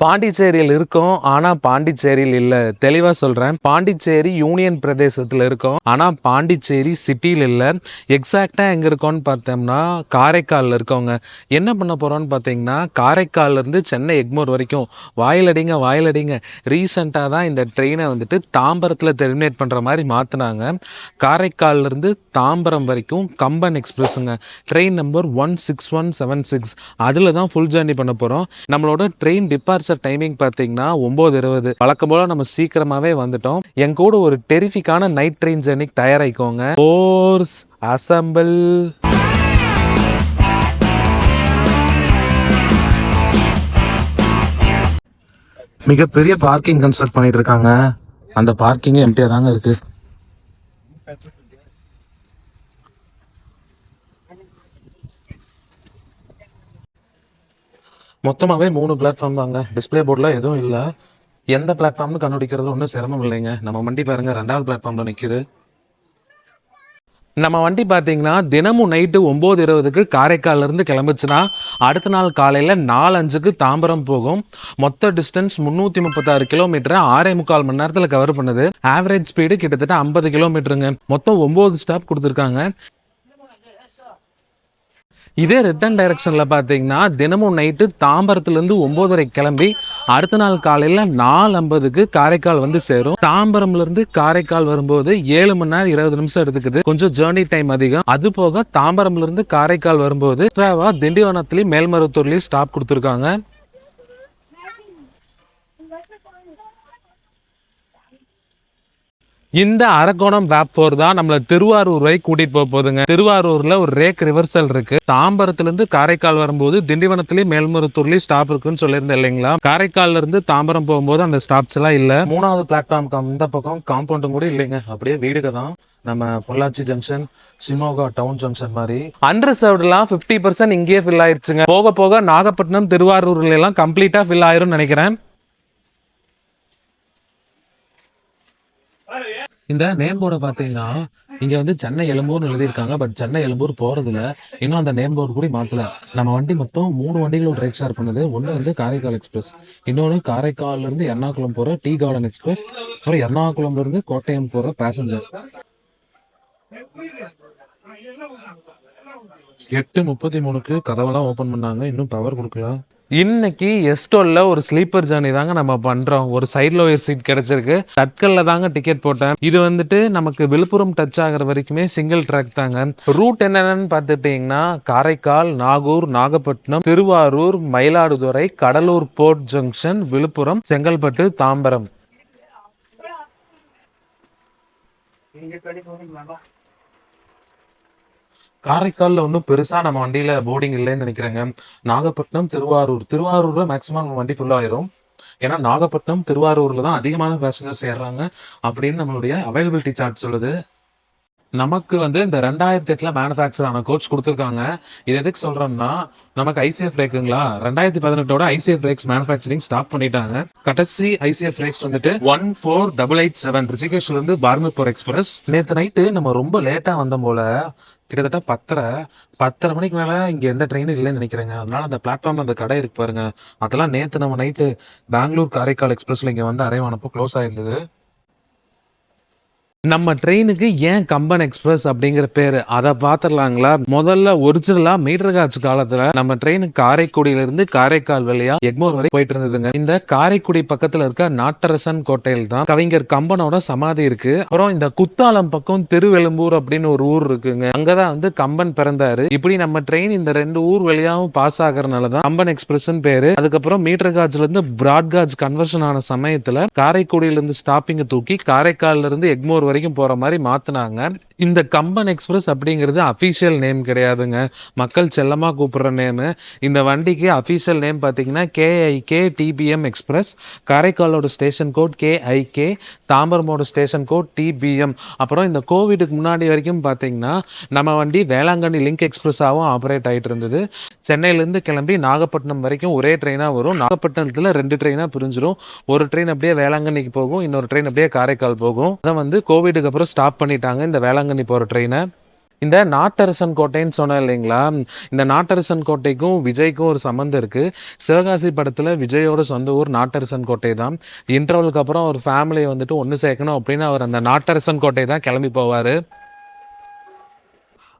பாண்டிச்சேரியில் இருக்கோம் ஆனா பாண்டிச்சேரியில் இல்ல. தெளிவா சொல்றேன். பாண்டிச்சேரி யூனியன் பிரதேசத்துல இருக்கோம் ஆனா பாண்டிச்சேரி சிட்டியில் இல்ல. எக்ஸாக்டா எங்க இருக்கோம்னு பார்த்தோம்னா காரைக்கால்ல இருக்கோங்க. என்ன பண்ண போறோம்னு பார்த்தீங்கன்னா காரைக்கால்ல இருந்து சென்னை எக்மோர் வரைக்கும். வாயிலடிங்க வாயிலடிங்க. ரீசெண்டாக தான் இந்த ட்ரெயினை வந்துட்டு தாம்பரத்தில் டெர்மினேட் பண்ணுற மாதிரி மாற்றினாங்க காரைக்கால்ல இருந்து தாம்பரம் வரைக்கும் Kamban எக்ஸ்பிரஸுங்க train number one six one seven six அதில் தான் ஃபுல் ஜேர்னி பண்ண போகிறோம் நம்மளோட ட்ரெயின் ஆன்சர் டைமிங் பார்த்தீங்கன்னா ஒம்பது இருபது. வழக்கம் போல் நம்ம சீக்கிரமாகவே வந்துட்டோம். என் கூட ஒரு டெரிஃபிக்கான நைட் ட்ரெயின் ஜேர்னிக்கு தயாராகிக்கோங்க. ஓர்ஸ் அசம்பிள் மிகப்பெரிய பார்க்கிங் கன்ஸ்ட்ரக்ட் பண்ணிட்டு இருக்காங்க. அந்த பார்க்கிங்கே எம்டியாக தாங்க இருக்கு. மொத்தமாகவே மூணு பிளாட்ஃபார்ம் தாங்க. டிஸ்ப்ளே போர்டில் எதுவும் இல்லை. எந்த பிளாட்ஃபார்ம்னு கண்டுபிடிக்கிறது ஒன்றும் சிரமம் இல்லைங்க. நம்ம வண்டி பாருங்க ரெண்டாவது பிளாட்ஃபார்மில் நிற்குது நம்ம வண்டி பார்த்தீங்கன்னா தினமும் நைட்டு ஒம்பது இருபதுக்கு காரைக்கால்லேருந்து கிளம்புச்சுன்னா அடுத்த நாள் காலையில் நாலஞ்சுக்கு தாம்பரம் போகும். மொத்த டிஸ்டன்ஸ் முந்நூற்றி முப்பத்தாறு கிலோமீட்டர் ஆறே முக்கால் மணி நேரத்தில் கவர் பண்ணுது. ஆவரேஜ் ஸ்பீடு கிட்டத்தட்ட ஐம்பது கிலோமீட்டருங்க மொத்தம் ஒம்பது ஸ்டாப் கொடுத்துருக்காங்க. இதே ரிட்டர்ன் டைரக்ஷனில் பார்த்தீங்கன்னா தினமும் நைட்டு தாம்பரத்துலேருந்து ஒம்போதரை கிளம்பி அடுத்த நாள் காலையில் நாலு ஐம்பதுக்கு காரைக்கால் வந்து சேரும். தாம்பரம்லேருந்து காரைக்கால் வரும்போது ஏழு மணி நேரம் இருபது நிமிஷம் எடுத்துக்குது. கொஞ்சம் ஜேர்னி டைம் அதிகம். அது போக தாம்பரம்லேருந்து காரைக்கால் வரும்போது திண்டிவனத்துலேயும் மேல்மருவத்தூர்லேயும் ஸ்டாப் கொடுத்துருக்காங்க. இந்த அரக்கோணம் வேப் ஃபோர் தான் நம்மள திருவாரூர் வரை கூட்டிட்டு போக போகுதுங்க. திருவாரூர்ல ஒரு ரேக் ரிவர்சல் இருக்கு. தாம்பரத்துல இருந்து காரைக்கால் வரும்போது திண்டிவனத்திலயும் மேல்மருத்தூர்லயும் ஸ்டாப் இருக்குன்னு சொல்லியிருந்தேன் இல்லைங்களா? காரைக்கால்ல இருந்து தாம்பரம் போகும்போது அந்த ஸ்டாப்ஸ் எல்லாம் இல்ல. மூணாவது பிளாட்ஃபார்முக்கு அந்த பக்கம் காம்பவுண்டும் கூட இல்லைங்க. அப்படியே வீடுக்கு தான். நம்ம Pollachi junction Shimoga town junction மாதிரி. அன்ரிசர்வ்டுலாம் ஃபிஃப்டி பர்சன்ட் இங்கேயே ஃபில் ஆயிருச்சுங்க. போக போக நாகப்பட்டினம் திருவாரூர்ல எல்லாம் கம்ப்ளீட்டா ஃபில் ஆயிரும்னு நினைக்கிறேன். இந்த நேம் போர்டை பார்த்தீங்கன்னா இங்க வந்து சென்னை எழும்பூர்னு எழுதியிருக்காங்க. பட் சென்னை எழும்பூர் போறது இன்னும் அந்த நேம் போர்டு கூட மாத்தல. நம்ம வண்டி மொத்தம் மூணு வண்டிகளோட ட்ரைக் ஷேர் பண்ணுது. ஒன்று வந்து காரைக்கால் எக்ஸ்பிரஸ். இன்னொன்று காரைக்கால்ல இருந்து எர்ணாகுளம் போற டீ கார்டன் எக்ஸ்பிரஸ். அப்புறம் எர்ணாகுளம்ல இருந்து கோட்டயம் போற பேசஞ்சர் எட்டு முப்பத்தி மூணுக்கு கதவெல்லாம் ஓபன் பண்ணாங்க. இன்னும் பவர் கொடுக்கல. இன்னைக்கு எஸ்டோல்ல ஒரு ஸ்லீப்பர் ஜேர்னி தாங்க நம்ம பண்றோம். ஒரு சைட் லோயர் சீட் கிடைச்சிருக்கு. தட்கல்ல தாங்க டிக்கெட் போட்டேன். இது வந்துட்டு நமக்கு விழுப்புரம் டச் ஆகிற வரைக்குமே சிங்கிள் ட்ராக் தாங்க. ரூட் என்னென்னு பார்த்துட்டீங்கன்னா காரைக்கால் நாகூர் நாகப்பட்டினம் திருவாரூர் மயிலாடுதுறை கடலூர் போர்ட் ஜங்ஷன் விழுப்புரம் செங்கல்பட்டு தாம்பரம். காரைக்காலில் ஒன்றும் பெருசாக நம்ம வண்டியில் போர்டிங் இல்லைன்னு நினைக்கிறேங்க. நாகப்பட்டினம் திருவாரூர். திருவாரூரில் மேக்ஸிமம் நம்ம வண்டி ஃபுல் ஏன்னா நாகப்பட்டினம் திருவாரூரில் தான் அதிகமான பேசஞ்சர்ஸ் ஏறுறாங்க அப்படின்னு நம்மளுடைய அவைலபிலிட்டி சார்ட் சொல்லுது. நமக்கு வந்து இந்த ரெண்டாயிரத்தி எட்டில் மேனுஃபேக்சர் ஆன கோச் கொடுத்துருக்காங்க. இது எதுக்கு சொல்கிறோம்னா நமக்கு ஐசிஎஃப் பிரேக்குங்களா ரெண்டாயிரத்தி பதினெட்டோட ஐசிஎஃப் பிரேக்ஸ் மேனுஃபேக்சரிங் ஸ்டாப் பண்ணிட்டாங்க. கடைசி ஐசிஎஃப் பிரேக்ஸ் வந்துட்டு one four double eight seven ரிஷிகேஷ்ல இருந்து பார்மர்பூர் எக்ஸ்பிரஸ். நேற்று நைட்டு நம்ம ரொம்ப லேட்டாக வந்த போல கிட்டத்தட்ட பத்தரை பத்தரை மணிக்கு மேலே இங்கே எந்த ட்ரெயினும் இல்லைன்னு நினைக்கிறேங்க. அதனால அந்த பிளாட்ஃபார்ம்ல அந்த கடை இருக்கு பாருங்க. அதெல்லாம் நேற்று நம்ம நைட்டு பெங்களூர் காரைக்கால் எக்ஸ்பிரஸ்ல இங்கே வந்து அரைவானப்போ க்ளோஸ் ஆயிருந்தது. நம்ம ட்ரெயினுக்கு ஏன் கம்பன் எக்ஸ்பிரஸ் அப்படிங்கிற பேரு? அதை பார்த்துடலாங்களா? முதல்ல ஒரிஜினலா மீட்டர் காட்சி காலத்துல நம்ம ட்ரெயின் காரைக்குடியில இருந்து காரைக்கால் வழியா எக்மோர் வரை போயிட்டு இருந்ததுங்க. இந்த காரைக்குடி பக்கத்துல இருக்க நாட்டரசன் கோட்டையில் தான் கவிஞர் கம்பனோட சமாதி இருக்கு. அப்புறம் இந்த குத்தாலம் பக்கம் திருவெலும்பூர் அப்படின்னு ஒரு ஊர் இருக்குங்க. அங்கதான் வந்து கம்பன் பிறந்தாரு. இப்படி நம்ம ட்ரெயின் இந்த ரெண்டு ஊர் வழியாவும் பாஸ் ஆகுறதுனால தான் கம்பன் எக்ஸ்பிரஸ் பேரு. அதுக்கப்புறம் மீட்டர் காட்சில இருந்து பிராட்காஜ் கன்வர்ஷன் ஆன சமயத்துல காரைக்குடியில இருந்து ஸ்டாப்பிங்க தூக்கி காரைக்கால்ல இருந்து எக்மோர் வரைக்கும் போற மாதிரி மாத்துனாங்க. இந்த கம்பன் எக்ஸ்பிரஸ் அப்படிங்கிறது அஃபீஷியல் நேம் கிடையாதுங்க. மக்கள் செல்லமாக கூப்பிட்ற நேமு இந்த வண்டிக்கு அஃபீஷியல் நேம் பார்த்தீங்கன்னா கேஐகே டிபிஎம் எக்ஸ்பிரஸ் காரைக்காலோட ஸ்டேஷன் கோட் கேஐகே தாம்பரமோட ஸ்டேஷன் கோட் டிபிஎம் அப்புறம் இந்த கோவிடுக்கு முன்னாடி வரைக்கும் பார்த்தீங்கன்னா நம்ம வண்டி வேளாங்கண்ணி லிங்க் எக்ஸ்பிரஸாகவும் ஆப்ரேட் ஆகிட்டு இருந்தது. சென்னையிலேருந்து கிளம்பி நாகப்பட்டினம் வரைக்கும் ஒரே ட்ரெயினாக வரும். நாகப்பட்டினத்தில் ரெண்டு ட்ரெயினாக பிரிஞ்சிரும். ஒரு ட்ரெயின் அப்படியே வேளாங்கண்ணிக்கு போகும். இன்னொரு ட்ரெயின் அப்படியே காரைக்கால் போகும். அதை வந்து கோவிடுக்கு அப்புறம் ஸ்டாப் பண்ணிட்டாங்க. இந்த வேளாங்கண்ணி போகிற ட்ரெயினை இந்த நாட்டரசன் கோட்டைன்னு சொன்னேன் இல்லைங்களா? இந்த நாட்டரசன் கோட்டைக்கும் விஜய்க்கும் ஒரு சம்மந்தம் இருக்குது சிவகாசி படத்தில் விஜயோட சொந்த ஊர் நாட்டரசன் கோட்டை தான். இன்டர்வலுக்கு அப்புறம் ஒரு ஃபேமிலியை வந்துட்டு ஒன்று சேர்க்கணும் அப்படின்னு அவர் அந்த நாட்டரசன் கோட்டை தான் கிளம்பி போவார்.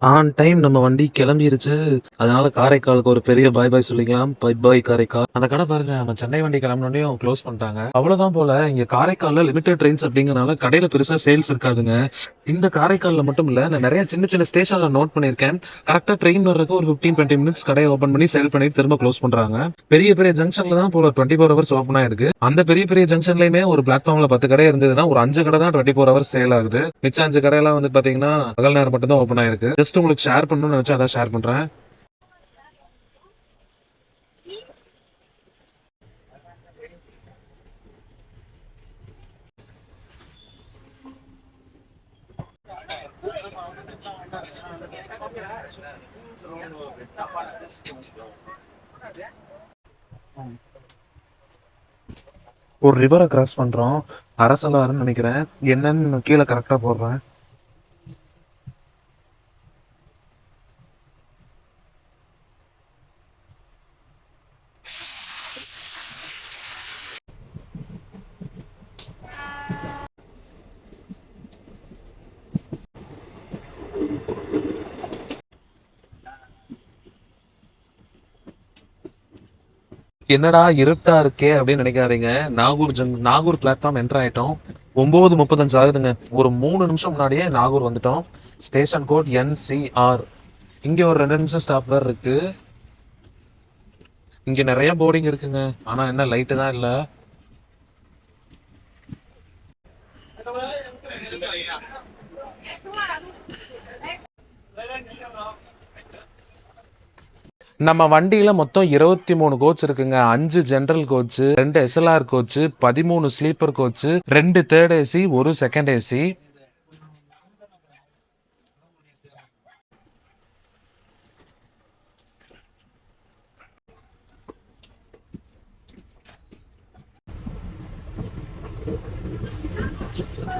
ஆன் டைம் நம்ம வண்டி கிளம்பிருச்சு. அதனால காரைக்காலுக்கு ஒரு பெரிய பாய் பாய் சொல்லிக்கலாம். Bye bye Karaikal. அந்த கடை பாருங்க நம்ம சென்னை வண்டி கிளம்பினோடனே க்ளோஸ் பண்ணிட்டாங்க. அவ்வளவுதான் போல இங்க காரைக்கால்ல லிமிடெட் ட்ரெயின்ஸ் அப்படிங்கறனால கடையில பெருசா சேல்ஸ் இருக்காதுங்க. இந்த காரைக்கால்ல மட்டும் இல்ல நான் நிறைய சின்ன சின்ன ஸ்டேஷன்ல நோட் பண்ணிருக்கேன் கரெக்டா ட்ரெயின் வர்றதுக்கு ஒரு 15 டுவெண்ட்டி மினிட்ஸ் கடையை ஓப்பன் பண்ணி சேல் பண்ணிட்டு திரும்ப க்ளோஸ் பண்றாங்க. பெரிய பெரிய ஜங்ஷன்ல தான் போல டுவெண்ட்டி ஃபோர் ஹவர்ஸ் ஓப்பன் ஆயிருக்கு. அந்த பெரிய பெரிய ஜங்ஷன்லயுமே ஒரு பிளாட்ஃபார்ம்ல பத்து கடை இருந்ததுன்னா ஒரு அஞ்சு கடை தான் டுவெண்ட்டி ஃபோர் ஹவர்ஸ் சேல் ஆகுது. மிச்சம் அஞ்சு கடையெல்லாம் வந்து பாத்தீங்கன்னா பகல் நேரம் மட்டும் தான் ஓப்பன் ஆயிருக்கு. ஜஸ்ட் உங்களுக்கு ஷேர் பண்ணணும்னு நினைச்சா அதான் ஷேர் பண்ணுறேன் ஒரு ரிவரை கிராஸ் பண்றோம். அரசலாருன்னு நினைக்கிறேன். என்னன்னு கீழே கரெக்டா போடுறேன். என்னடா இருட்டா இருக்கே அப்படின்னு நினைக்காதீங்க. நாகூர் ஜங் நாகூர் பிளாட்ஃபார்ம் என்டர் ஆயிட்டோம். ஒன்பது முப்பத்தஞ்சு ஆகுதுங்க. ஒரு மூணு நிமிஷம் முன்னாடியே நாகூர் வந்துட்டோம். ஸ்டேஷன் கோட் என்சிஆர் இங்க ஒரு ரெண்டு நிமிஷம் ஸ்டாப் வேற இருக்கு. இங்க நிறைய போர்டிங் இருக்குங்க. ஆனா என்ன லைட்டு தான் இல்லை. நம்ம வண்டியில மொத்தம் இருபத்தி மூணு கோச் இருக்குங்க. அஞ்சு ஜென்ரல் கோச் ரெண்டு எஸ்எல்ஆர் கோச் பதிமூணு ஸ்லீப்பர் கோச் ரெண்டு தேர்ட் ஏசி ஒரு second AC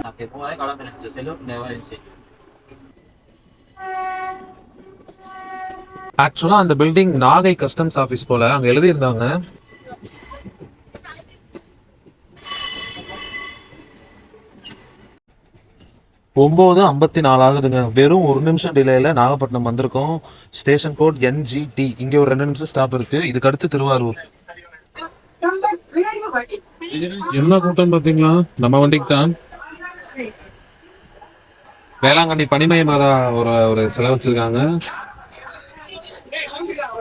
Oke, mulai kalau manajer ஆக்சுவலாக ஆக்சுவலா அந்த பில்டிங் நாகை கஸ்டம்ஸ் ஆபீஸ் போல அங்க எழுதியிருந்தாங்க. ஒம்பது ஐம்பத்தி நாலு ஆகுதுங்க வெறும் ஒரு நிமிஷம் டிலேயில் நாகப்பட்டினம் வந்திருக்கோம். ஸ்டேஷன் கோட் என்ஜிடி இங்க ஒரு ரெண்டு நிமிஷம் ஸ்டாப் இருக்கு. இதுக்கு அடுத்து திருவாரூர். என்ன கூட்டம் பார்த்தீங்களா? நம்ம வண்டிக்கு தான் வேளாங்கண்ணி பனிமய மாதா ஒரு ஒரு சிலை வச்சிருக்காங்க.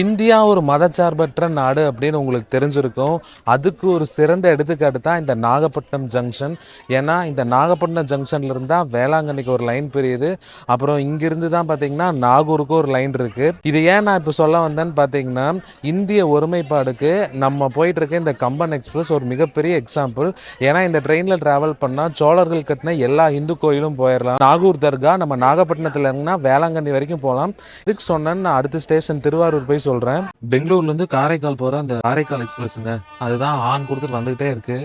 இந்தியா ஒரு மதச்சார்பற்ற நாடு அப்படின்னு உங்களுக்கு தெரிஞ்சிருக்கும். அதுக்கு ஒரு சிறந்த எடுத்துக்காட்டு தான் இந்த நாகப்பட்டினம் ஜங்ஷன் ஏன்னா இந்த நாகப்பட்டினம் ஜங்ஷன்ல இருந்தால் வேளாங்கண்ணிக்கு ஒரு லைன் பிரியுது. அப்புறம் இங்கிருந்து தான் பார்த்தீங்கன்னா நாகூருக்கு ஒரு லைன் இருக்கு. இது ஏன் நான் இப்போ சொல்ல வந்தேன்னு பார்த்தீங்கன்னா இந்திய ஒருமைப்பாடுக்கு நம்ம போயிட்டு இருக்க இந்த கம்பன் எக்ஸ்பிரஸ் ஒரு மிகப்பெரிய எக்ஸாம்பிள் ஏன்னா இந்த ட்ரெயினில் ட்ராவல் பண்ணால் சோழர்கள் கட்டின எல்லா இந்து கோயிலும் போயிடலாம் நாகூர் தர்கா நம்ம நாகப்பட்டினத்தில் இருந்தால் வேளாங்கண்ணி வரைக்கும் போகலாம். இதுக்கு சொன்னேன்னு நான் அடுத்த ஸ்டேஷன் திருவாரூர் போய் சொல்கிறேன் பெங்களூர்லேருந்து காரைக்கால் போகிற அந்த காரைக்கால் எக்ஸ்பிரஸுங்க அதுதான் ஆன் கொடுத்துட்டு வந்துகிட்டே இருக்கு.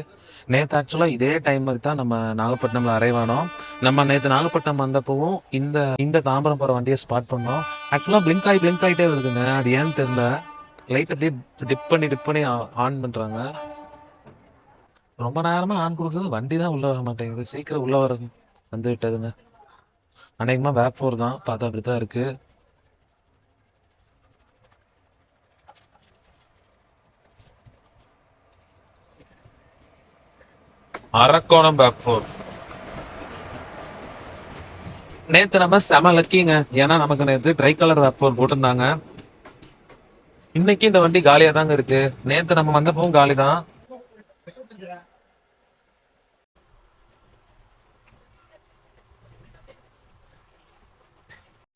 நேற்று ஆக்சுவலாக இதே டைம் மாதிரி தான் நம்ம நாகப்பட்டினம்ல அரைவானோம் நம்ம நேற்று நாகப்பட்டினம் வந்தப்பவும் இந்த இந்த தாம்பரம் போகிற வண்டியை ஸ்பாட் பண்ணோம். ஆக்சுவலாக பிளிங்க் ஆகி பிளிங்க் ஆகிட்டே வருதுங்க. அது ஏன்னு தெரியல. லைட் அப்படியே டிப் பண்ணி டிப் பண்ணி ஆன் பண்ணுறாங்க ரொம்ப நேரமாக ஆன் கொடுக்குறது வண்டி தான் உள்ளே வர மாட்டேங்குது. சீக்கிரம் உள்ளே வர வந்து விட்டதுங்க. அநேகமாக வேப் ஃபோர் தான். பார்த்தா அப்படித்தான் இருக்குது அரக்கோணம் பேக் ஃபோர் நேத்து நம்ம செம லக்கிங்க ஏன்னா நமக்கு நேத்து ட்ரை கலர் பேக் ஃபோர் போட்டிருந்தாங்க. இன்னைக்கு இந்த வண்டி காலியா தாங்க இருக்கு. நேத்து நம்ம வந்தப்பவும் காலி தான்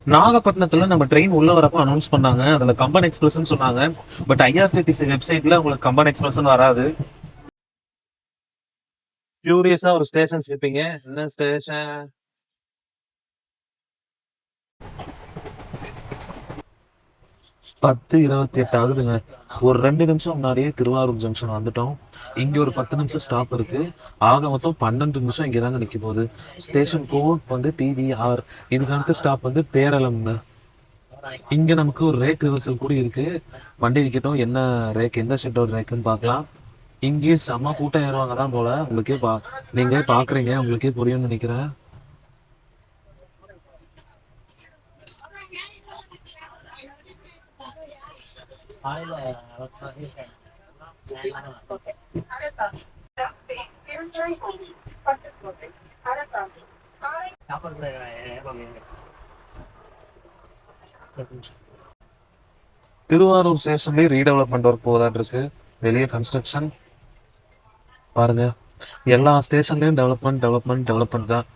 நாகப்பட்டினத்துல நம்ம ட்ரெயின் உள்ள வரப்போ அனௌன்ஸ் பண்ணாங்க. அதுல கம்பன் எக்ஸ்பிரஸ்ன்னு சொன்னாங்க. பட் ஐஆர்சிடிசி வெப்சைட்ல உங்களுக்கு கம்பன் எக்ஸ்பிரஸ் வராது. கியூரியஸா ஒரு ஸ்டேஷன் இருப்பீங்க என்ன ஸ்டேஷன் பத்து இருபத்தி எட்டு ஆகுதுங்க. ஒரு ரெண்டு நிமிஷம் முன்னாடியே திருவாரூர் ஜங்ஷன் வந்துட்டோம். இங்க ஒரு பத்து நிமிஷம் ஸ்டாப் இருக்கு. ஆக மொத்தம் பன்னெண்டு நிமிஷம் இங்கே தாங்க நிக்க போகுது. ஸ்டேஷன் கோட் வந்து டிவிஆர் இதுக்கு அடுத்த ஸ்டாப் வந்து பேரளம்ங்க. இங்க நமக்கு ஒரு ரேக் ரிவர்சல் கூட இருக்கு. வண்டி நிற்கட்டும் என்ன ரேக் எந்த ஷெட்டோட ரேக்குன்னு பார்க்கலாம். இங்கேயும் செம்ம கூட்டம் ஏறுவாங்க தான் போல. உங்களுக்கே பா நீங்களே பாக்குறீங்க. உங்களுக்கே புரியும்னு நினைக்கிறேன். திருவாரூர் ஸ்டேஷன்லயே ரீடெவலப்மெண்ட் ஒர்க் போதாட்டு இருக்கு. வெளியே கன்ஸ்ட்ரக்ஷன் பாருங்க. எல்லா ஸ்டேஷன்லயும் டெவலப்மெண்ட் டெவலப்மெண்ட் டெவலப்மெண்ட் தான்.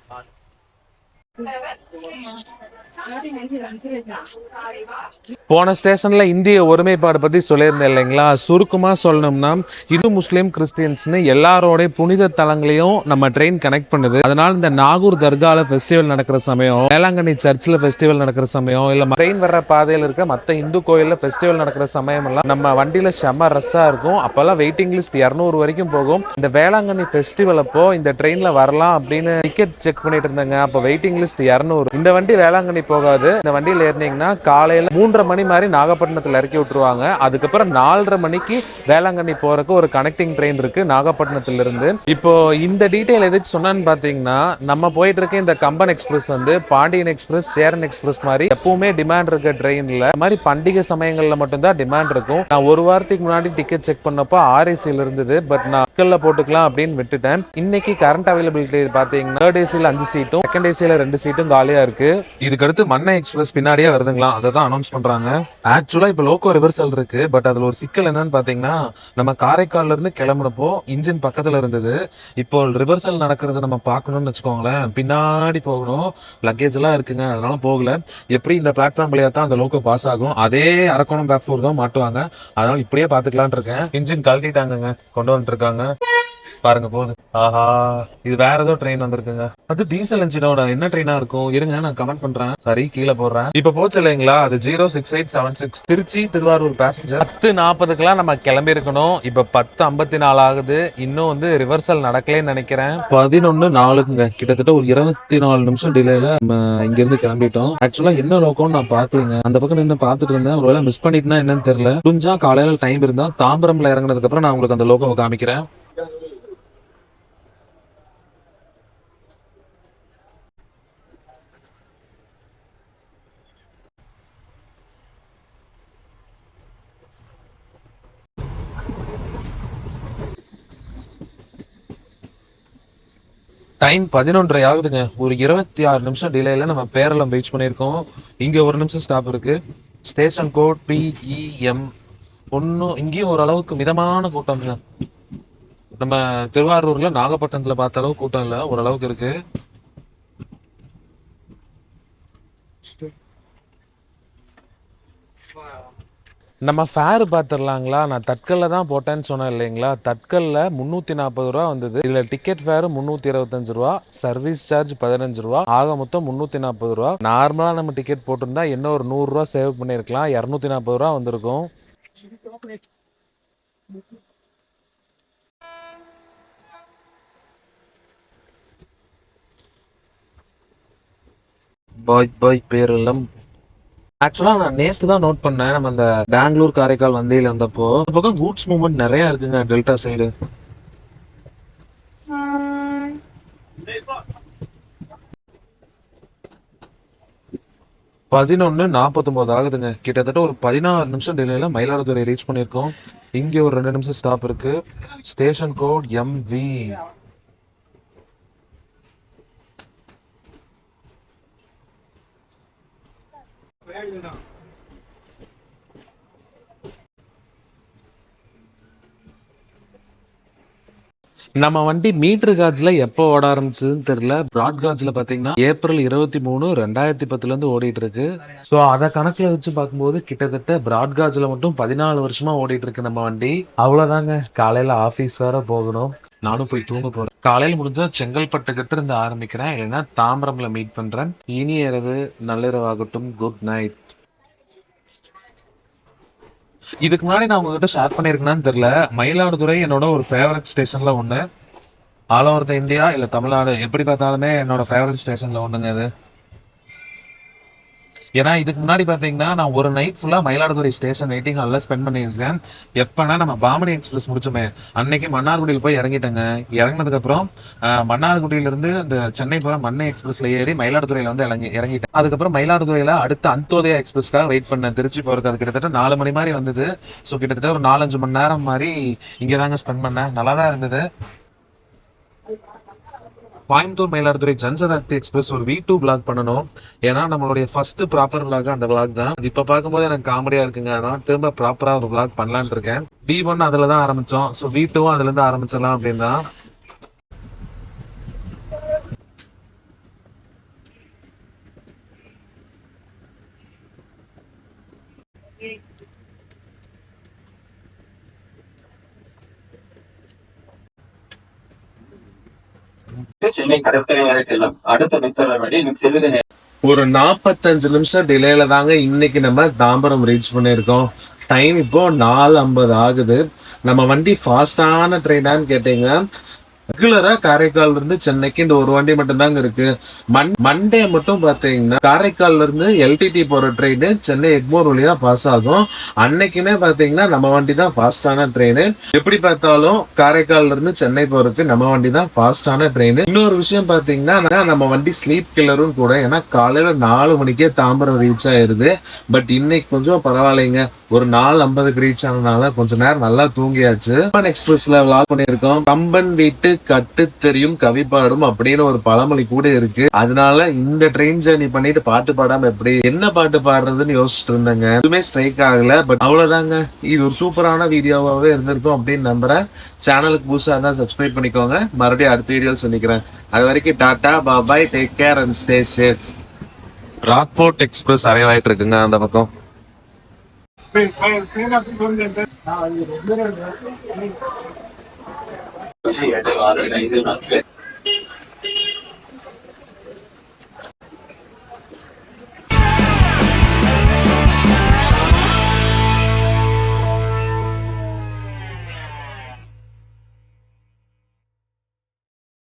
போன ஸ்டேஷன்ல இந்திய ஒருமைப்பாடு பத்தி சொல்லியிருந்தேன் இல்லைங்களா? சுருக்கமா சொல்லணும்னா இந்து முஸ்லீம் கிறிஸ்டியன்ஸ்னு எல்லாரோடைய புனித தலங்களையும் நம்ம ட்ரெயின் கனெக்ட் பண்ணுது. அதனால இந்த நாகூர் தர்கால ஃபெஸ்டிவல் நடக்கிற சமயம் வேளாங்கண்ணி சர்ச்சில் ஃபெஸ்டிவல் நடக்கிற சமயம் இல்ல ட்ரெயின் வர்ற பாதையில் இருக்க மத்த இந்து கோயில்ல ஃபெஸ்டிவல் நடக்கிற சமயம் எல்லாம் நம்ம வண்டியில செம்ம ரஷ்ஷா இருக்கும். அப்பெல்லாம் வெயிட்டிங் லிஸ்ட் இரநூறு வரைக்கும் போகும். இந்த வேளாங்கண்ணி ஃபெஸ்டிவல் அப்போ இந்த ட்ரெயின்ல வரலாம் அப்படின்னு டிக்கெட் செக் பண்ணிட்டு இருந்தாங்க. அப்போ வெயிட்டிங் லிஸ்ட் இரநூறு. இந்த வண்டி வேளாங்கண்ணி போகாது. இந்த வண்டியில் ஏறினீங்கன்னா காலையில் மூன்றரை மணி மாதிரி நாகப்பட்டினத்தில் இறக்கி விட்டுருவாங்க. அதுக்கப்புறம் நாலரை மணிக்கு வேளாங்கண்ணி போகிறக்கு ஒரு கனெக்டிங் ட்ரெயின் இருக்கு நாகப்பட்டினத்துல இருந்து இப்போ இந்த டீட்டெயில் எதுக்கு சொன்னான்னு பார்த்தீங்கன்னா நம்ம போயிட்டு இருக்க இந்த கம்பன் எக்ஸ்பிரஸ் வந்து பாண்டியன் எக்ஸ்பிரஸ் சேரன் எக்ஸ்பிரஸ் மாதிரி எப்பவுமே டிமாண்ட் இருக்க ட்ரெயினில் மாதிரி பண்டிகை சமயங்களில் மட்டும்தான் டிமாண்ட் இருக்கும். நான் ஒரு வாரத்துக்கு முன்னாடி டிக்கெட் செக் பண்ணப்போ ஆர்ஏசியில் இருந்தது பட் நான் சிக்கலில் போட்டுக்கலாம் அப்படின்னு விட்டுட்டேன். இன்னைக்கு கரண்ட் அவைலபிலிட்டி பார்த்தீங்கன்னா தேர்ட் ஏசியில் அஞ்சு சீட்டும் செகண்ட் ஏசியில் ரெண்டு சீட்டும் காலியாக இருக்கு. இதுக்கடுத்து மன்னை மண்ணை எக்ஸ்பிரஸ் பின்னாடியே வருதுங்களா? அதை தான் அனௌன்ஸ் பண்ணுறாங்க ஆக்சுவலாக இப்போ லோக்கோ ரிவர்சல் இருக்கு. பட் அதில் ஒரு சிக்கல் என்னன்னு பார்த்தீங்கன்னா நம்ம காரைக்கால்ல இருந்து கிளம்புனப்போ இன்ஜின் பக்கத்தில் இருந்தது. இப்போ ரிவர்சல் நடக்கிறத நம்ம பார்க்கணும்னு வச்சுக்கோங்களேன். பின்னாடி போகணும். லக்கேஜ் எல்லாம் இருக்குங்க. அதனால போகல. எப்படி இந்த பிளாட்ஃபார்ம் வழியா தான் அந்த லோக்கோ பாஸ் ஆகும்? அதே அரக்கோணம் பேக் தான் மாட்டுவாங்க. அதனால இப்படியே பார்த்துக்கலான் இருக்கேன். இன்ஜின் கழட்டிட்டாங்க கொண்டு வந்துட்டு இருக்காங்க. பாருங்க போகுது. ஆஹா இது வேற ஏதோ ட்ரெயின் வந்திருக்குங்க. அது டீசல் இன்ஜினோட என்ன ட்ரெயினா இருக்கும்? இருங்க நான் கமெண்ட் பண்றேன். சரி கீழே போடுறேன். இப்ப போச்சு இல்லைங்களா? அது zero six eight seven six Trichy Tiruvarur passenger பத்து நாற்பதுக்கெல்லாம் நம்ம கிளம்பி இருக்கணும். இப்ப பத்து ஐம்பத்தி நாலு ஆகுது. இன்னும் வந்து ரிவர்சல் நடக்கலன்னு நினைக்கிறேன். பதினொன்னு நாலுங்க. கிட்டத்தட்ட ஒரு இருபத்தி நாலு நிமிஷம் டிலேல நம்ம இங்க இருந்து கிளம்பிட்டோம் ஆக்சுவலா என்ன லோக்கம்னு நான் பாத்துருங்க அந்த பக்கம் நின்று பாத்துட்டு இருந்தேன். ஒருவேளை மிஸ் பண்ணிட்டுனா என்னன்னு தெரியல. புரிஞ்சா காலையில டைம் இருந்தா தாம்பரம்ல இறங்குனதுக்கு அப்புறம் நான் உங்களுக்கு அந்த லோகோவை காமிக்கிறேன். டைம் பதினொன்றரை ஆகுதுங்க ஒரு இருபத்தி ஆறு நிமிஷம் டிலேல நம்ம பேரெல்லாம் ரீச் பண்ணியிருக்கோம். இங்கே ஒரு நிமிஷம் ஸ்டாப் இருக்கு. ஸ்டேஷன் கோட் பிஇஎம் ஒன்றும் இங்கேயும் ஓரளவுக்கு மிதமான கூட்டம்ங்க. நம்ம திருவாரூர்ல நாகப்பட்டினத்துல பார்த்த அளவுக்கு கூட்டம் இல்லை. ஓரளவுக்கு இருக்கு. நம்ம ஃபேர் பார்த்துடலாங்களா? நான் தட்கல்ல தான் போட்டேன்னு சொன்னேன் இல்லைங்களா? தட்கல்ல முந்நூற்றி நாற்பது ரூபா வந்தது. இதில் டிக்கெட் ஃபேர் முந்நூற்றி இருபத்தஞ்சு ரூபா சர்வீஸ் சார்ஜ் பதினஞ்சு ரூபா ஆக மொத்தம் முந்நூற்றி நாற்பது ரூபா நார்மலாக நம்ம டிக்கெட் போட்டிருந்தா இன்னும் ஒரு நூறுரூவா சேவ் பண்ணியிருக்கலாம்? இரநூத்தி நாற்பது ரூபா வந்திருக்கும். பாய் பாய் பேரெல்லாம் ஆக்சுவலா நான் நேத்து தான் நோட் பண்ணேன். நம்ம அந்த பெங்களூர் காரைக்கால் வந்தியில இருந்தப்போ இந்த பக்கம் கூட்ஸ் மூவ்மெண்ட் நிறைய இருக்குங்க டெல்டா சைடு பதினொன்னு நாற்பத்தொன்பது ஆகுதுங்க. கிட்டத்தட்ட ஒரு பதினாறு நிமிஷம் டெல்லியில மயிலாடுதுறை ரீச் பண்ணியிருக்கோம். இங்கே ஒரு ரெண்டு நிமிஷம் ஸ்டாப் இருக்கு. ஸ்டேஷன் கோட் எம்வி நம்ம வண்டி மீட்டர் காஜ்ல எப்போ ஓட ஆரம்பிச்சதுன்னு தெரியல. பிராட் காஜ்ல பாத்தீங்கன்னா ஏப்ரல் இருபத்தி மூணு ரெண்டாயிரத்தி பத்துல இருந்து ஓடிட்டு இருக்கு. ஸோ அதை கணக்குல வச்சு பார்க்கும்போது கிட்டத்தட்ட பிராட் காஜ்ல மட்டும் பதினாலு வருஷமா ஓடிட்டு இருக்கு நம்ம வண்டி. அவ்வளவுதாங்க. காலையில ஆபீஸ் வேற போகணும். நானும் போய் தூங்க போறேன். காலையில முடிஞ்சா செங்கல்பட்டு கிட்ட இருந்து ஆரம்பிக்கிறேன். இல்லைன்னா தாம்பரம்ல மீட் பண்றேன். இனிய இரவு நள்ளிரவாகட்டும். குட் நைட் இதுக்கு முன்னாடி நான் உங்ககிட்ட ஷேர் பண்ணியிருக்கேன்னு தெரியல. மயிலாடுதுறை என்னோட ஒரு ஃபேவரட் ஸ்டேஷன்ல ஒன்று ஆல் ஓவர் த இந்தியா இல்லை தமிழ்நாடு எப்படி பார்த்தாலுமே என்னோட ஃபேவரட் ஸ்டேஷன்ல ஒன்றுங்க அது ஏன்னா இதுக்கு முன்னாடி பார்த்தீங்கன்னா நான் ஒரு நைட் ஃபுல்லா மயிலாடுதுறை ஸ்டேஷன் வெயிட்டிங் ஹாலில் ஸ்பெண்ட் பண்ணியிருக்கேன் எப்பனா நம்ம பாமணி எக்ஸ்பிரஸ் முடிச்சோமே. அன்னைக்கு மன்னார்குடியில் போய் இறங்கிட்டேங்க. இறங்கினதுக்கப்புறம் அப்புறம் ஆஹ், மன்னார்குடியில இருந்து இந்த சென்னை போகிற மண்ணை எக்ஸ்பிரஸ்ல ஏறி மயிலாடுதுறையில வந்து இறங்கி இறங்கிட்டேன். அதுக்கப்புறம் மயிலாடுதுறையில அடுத்த அந்தோதயா எக்ஸ்பிரஸ்க்காக வெயிட் பண்ணேன். திருச்சி போகிறதுக்கு அது கிட்டத்தட்ட நாலு மணி மாதிரி வந்தது. ஸோ கிட்டத்தட்ட ஒரு நாலஞ்சு மணி நேரம் மாதிரி இங்கே தாங்க ஸ்பெண்ட் பண்ணேன். நல்லா தான் இருந்தது. கோயம்புத்தூர் மயிலாடுதுறை ஜன்சதாக்தி எக்ஸ்பிரஸ் ஒரு வீ டூ பிளாக் பண்ணணும். ஏன்னா நம்மளுடைய ஃபர்ஸ்ட் ப்ராப்பர் பிளாக் அந்த பிளாக் தான். இப்போ இப்ப பார்க்கும்போது எனக்கு காமெடியா இருக்குங்க. அதனால திரும்ப ப்ராப்பரா ஒரு பிளாக் பண்ணலான் இருக்கேன். வி ஒன் அதுல தான் ஆரம்பிச்சோம். ஸோ வி டூவும் அதுல இருந்து ஆரம்பிச்சிடலாம் அப்படின்னா. சென்னை கடற்கரை வரை செல்லும். அடுத்த நிறுத்தம் வழி சிறிது நேரம். ஒரு நாற்பத்தஞ்சு நிமிஷம் டிலேல தாங்க இன்னைக்கு நம்ம தாம்பரம் ரீச் பண்ணியிருக்கோம். டைம் இப்போ நாலு ஐம்பது ஆகுது. நம்ம வண்டி ஃபாஸ்டான ட்ரெயினான்னு கேட்டீங்கன்னா ரெகுலரா காரைக்கால்ல இருந்து சென்னைக்கு இந்த ஒரு வண்டி மட்டும் தாங்க இருக்கு. மண் மண்டே மட்டும் பாத்தீங்கன்னா காரைக்கால்ல இருந்து எல்டிடி போற ட்ரெயின் சென்னை எக்மோர் வழியா பாஸ் ஆகும். அன்னைக்குமே பாத்தீங்கன்னா நம்ம வண்டி தான் ஃபாஸ்டான ட்ரெயின் எப்படி பார்த்தாலும் காரைக்கால்ல இருந்து சென்னை போறதுக்கு நம்ம வண்டி தான் ஃபாஸ்டான ட்ரெயின் இன்னொரு விஷயம் பாத்தீங்கன்னா நம்ம வண்டி ஸ்லீப் கில்லரும் கூட ஏன்னா காலையில நாலு மணிக்கே தாம்பரம் ரீச் ஆயிருது. பட் இன்னைக்கு கொஞ்சம் பரவாயில்லைங்க. ஒரு நாள் ஐம்பதுக்கு ரீச் ஆனதுனால கொஞ்ச நேரம் நல்லா தூங்கியாச்சு. எக்ஸ்பிரஸ்ல விளாக் பண்ணியிருக்கோம். கம்பன் வீட்டு கட்டு தெரியும் கவி பாடும் அப்படின்னு ஒரு பழமொழி கூட இருக்கு. அதனால இந்த ட்ரெயின் ஜேர்னி பண்ணிட்டு பாட்டு பாடாம எப்படி என்ன பாட்டு பாடுறதுன்னு யோசிச்சுட்டு இருந்தேங்க. எதுவுமே ஸ்ட்ரைக் ஆகல பட் அவ்வளவுதாங்க. இது ஒரு சூப்பரான வீடியோவாவே இருந்திருக்கும் அப்படின்னு நம்புறேன். சேனலுக்கு புதுசா இருந்தா சப்ஸ்கிரைப் பண்ணிக்கோங்க. மறுபடியும் அடுத்த வீடியோவில் சந்திக்கிறேன். அது வரைக்கும் Tata bye bye take care and stay safe Rockfort express அரைவாயிட்டு இருக்குங்க அந்த பக்கம். எட்டு ஆறு ஐந்து நான்கு